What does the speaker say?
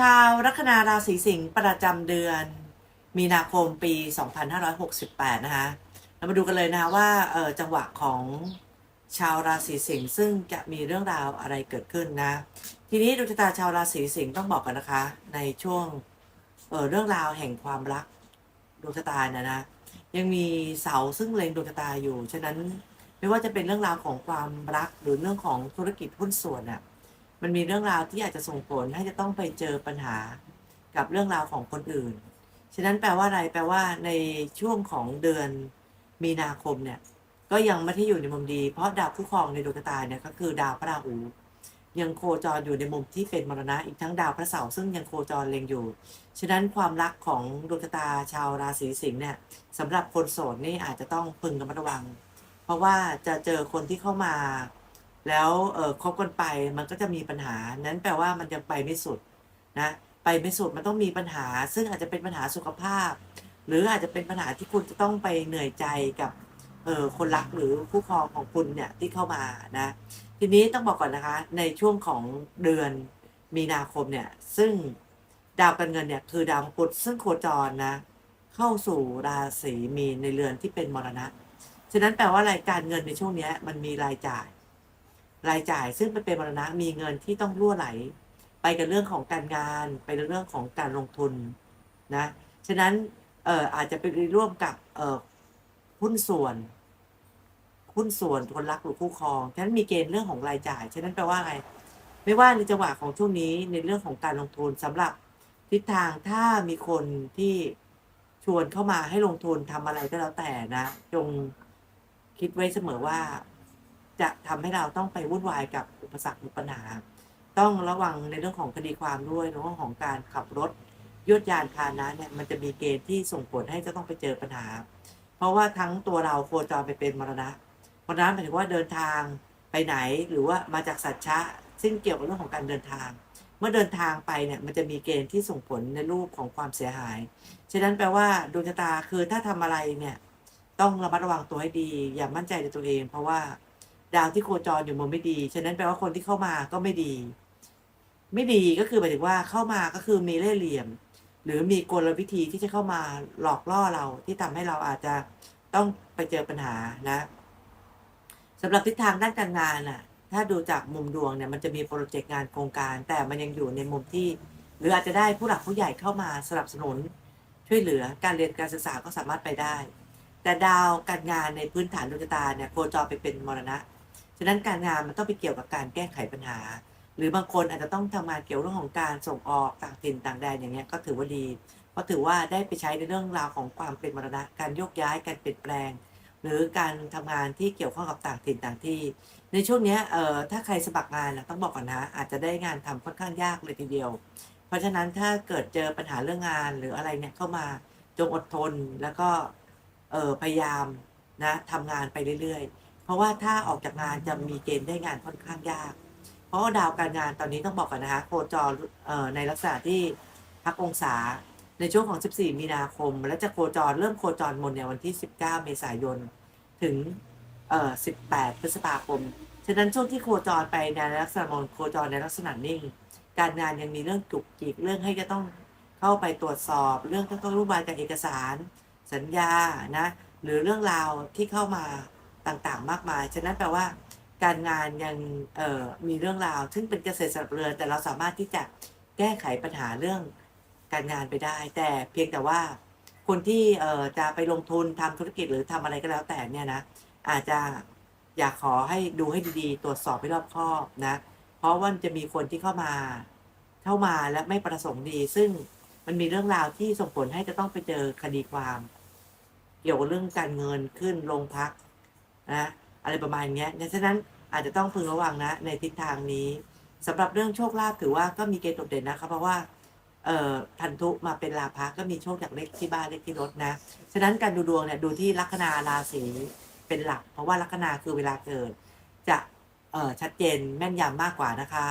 ชาวลัคนาราศีสิงห์ประจำเดือน มีนาคมปี 2568 นะคะเรามาดูกันเลยนะคะว่าเออจังหวะของชาวราศีสิงห์ซึ่งจะมีเรื่องราวอะไรเกิดขึ้นนะ ทีนี้ดวงชะตาชาวราศีสิงห์ต้องบอกกันนะคะ ในช่วงเออเรื่องราวแห่งความรักดวงชะตาเนี่ยนะยังมีเสาซึ่งเล็งดวงชะตาอยู่ ฉะนั้นไม่ว่าจะเป็นเรื่องราวของความรักหรือเรื่องของธุรกิจหุ้นส่วนน่ะ มันมีเรื่องราวที่อาจจะส่งผลให้จะต้องไปเจอปัญหากับเรื่องราวของคนอื่น ฉะนั้นแปลว่าอะไร แปลว่าในช่วงของเดือนมีนาคมเนี่ย ก็ยังไม่ได้อยู่ในมุมดี เพราะดาวคู่ครองในดวงชะตาเนี่ยก็คือดาวพระราหู ยังโคจรอยู่ในมุมที่เป็นมรณะ อีกทั้งดาวพระเสาร์ซึ่งยังโคจรเล็งอยู่ ฉะนั้นความรักของดวงชะตาชาวราศีสิงห์เนี่ยสำหรับคนโสดนี่อาจจะต้องพึงระมัดระวัง เพราะว่าจะเจอคนที่เข้ามา แล้วเออคบกันไปมันก็จะมีปัญหา นั้นแปลว่ามันจะไปไม่สุดนะไปไม่สุดมันต้องมีปัญหา ซึ่งอาจจะเป็นปัญหาสุขภาพ หรืออาจจะเป็นปัญหาที่คุณจะต้องไปเหนื่อยใจกับเออคนรักหรือคู่ครองของคุณเนี่ยที่เข้ามานะทีนี้ต้องบอกก่อนนะคะ ในช่วงของเดือนมีนาคมเนี่ย ซึ่งดาวการเงินเนี่ยคือดาวพุธซึ่งโคจรนะ เข้าสู่ราศีมีนในเรือนที่เป็นมรณะ ฉะนั้นแปลว่ารายการเงินในช่วงนี้มันมีรายจ่าย รายจ่ายซึ่งมันเป็นมรณะมีเงินที่ต้องรั่วไหล ไปกับเรื่องของการงาน ไปในเรื่องของการลงทุนนะฉะนั้นเอ่ออาจจะไปร่วมกับเอ่อหุ้นส่วนหุ้นส่วนคนรักหรือคู่ครองฉะนั้นมีเกณฑ์เรื่องของรายจ่ายฉะนั้นแปลว่าไรไม่ว่าในจังหวะของช่วงนี้ในเรื่องของการลงทุนสำหรับทิศทางถ้ามีคนที่ชวนเข้ามาให้ลงทุนทำอะไรก็แล้วแต่นะ จงคิดไว้เสมอว่า จะทำให้เราต้องไปวุ่นวายกับอุปสรรคหรือปัญหา ต้องระวังในเรื่องของคดีความด้วยในเรื่องของการขับรถยวดยานพาหนะเนี่ยมันจะมีเกณฑ์ที่ส่งผลให้จะต้องไปเจอปัญหา เพราะว่าทั้งตัวเราโคจรไปเป็นมรณะมรณะหมายถึงว่าเดินทางไปไหนหรือว่ามาจากสัจฉะซึ่งเกี่ยวกับเรื่องของการเดินทาง เมื่อเดินทางไปเนี่ยมันจะมีเกณฑ์ที่ส่งผลในรูปของความเสียหาย ฉะนั้นแปลว่าดวงชะตาคือถ้าทำอะไรเนี่ยต้องระมัดระวังตัวให้ดี อย่ามั่นใจในตัวเอง เพราะว่า ดาวที่โคจรอยู่มันไม่ดี ฉะนั้นแปลว่าคนที่เข้ามาก็ไม่ดี ไม่ดีก็คือหมายถึงว่าเข้ามาก็คือมีเล่ห์เหลี่ยม หรือมีกลวิธีที่จะเข้ามาหลอกล่อเราที่ทำให้เราอาจจะต้องไปเจอปัญหานะสำหรับทิศทางด้านการงานน่ะ ถ้าดูจากมุมดวงเนี่ยมันจะมีโปรเจกต์งานโครงการ แต่มันยังอยู่ในมุมที่ หรืออาจจะได้ผู้หลักผู้ใหญ่เข้ามาสนับสนุน ช่วยเหลือการเรียนการศึกษาก็สามารถไปได้ แต่ดาวการงานในพื้นฐานดวงชะตาเนี่ยโคจรไปเป็นมรณะ ฉะนั้นการงานมันต้องไปเกี่ยวกับการแก้ไขปัญหา หรือบางคนอาจจะต้องทำงานเกี่ยวเรื่องของการส่งออกต่างถิ่นต่างแดนอย่างเงี้ยก็ถือว่าดี เพราะถือว่าได้ไปใช้ในเรื่องราวของความเป็นมรณะการโยกย้ายการเปลี่ยนแปลง หรือการทำงานที่เกี่ยวข้องกับต่างถิ่นต่างที่ ในช่วงนี้เอ่อถ้าใครสมัครงานนะต้องบอกก่อนนะอาจจะได้งานทำค่อนข้างยากเลยทีเดียว เพราะฉะนั้นถ้าเกิดเจอปัญหาเรื่องงานหรืออะไรเนี่ยเข้ามาจงอดทนแล้วก็เอ่อพยายามนะทำงานไปเรื่อยๆ เพราะว่าถ้าออกจากงานจะมีเกณฑ์ได้งานค่อนข้างยาก เพราะาดาวการงานตอนนี้ต้องบอกก่อนนะคะโคจรในลักษณะที่พักองศาในช่วงของ 14 มีนาคม และจะโคจรเริ่มโคจรมดเนี่ยวันที่ 19 เมษายน ถึง 18 พฤษภาคม ฉะนั้นช่วงที่โคจรไปในลักษณะมนโคจรในลักษณะนิ่ง การงานยังมีเรื่องจุกจิกเรื่องให้จะต้องเข้าไปตรวจสอบ เรื่องต้องรูปแบบจากเอกสาร สัญญา นะ หรือเรื่องราวที่เข้ามา ต่างๆ มากมาย ฉะนั้นแปลว่า การงานยังมีเรื่องราว ซึ่งเป็นเกษตรสำหรับเรือนแต่เราสามารถที่จะแก้ไขปัญหาเรื่องการงานไปได้ แต่เพียงแต่ว่าคนที่จะไปลงทุนทำธุรกิจหรือทำอะไรก็แล้วแต่เนี่ยนะอาจจะอยากขอให้ดูให้ดีๆ ตรวจสอบให้รอบคอบนะ เพราะว่าจะมีคนที่เข้ามาเข้ามาและไม่ประสงค์ดี ซึ่งมันมีเรื่องราวที่ส่งผลให้จะต้องไปเจอคดีความ เกี่ยวกับเรื่องการเงินขึ้นโรงพัก นะอะไรประมาณเนี้ยฉะนั้นอาจจะต้องพึงระวังนะในทิศทางนี้สำหรับเรื่องโชคลาภถือว่าก็มีเกณฑ์โดดเด่นนะครับเพราะว่าเอ่อพันธุมาเป็นลาภะก็มีโชคจากเลขที่บ้านเลขที่รถนะ ฉะนั้นการดูดวงเนี่ยดูที่ลัคนาราศีเป็นหลัก เพราะว่าลัคนาคือเวลาเกิด จะเอ่อชัดเจนแม่นยำมากกว่านะคะ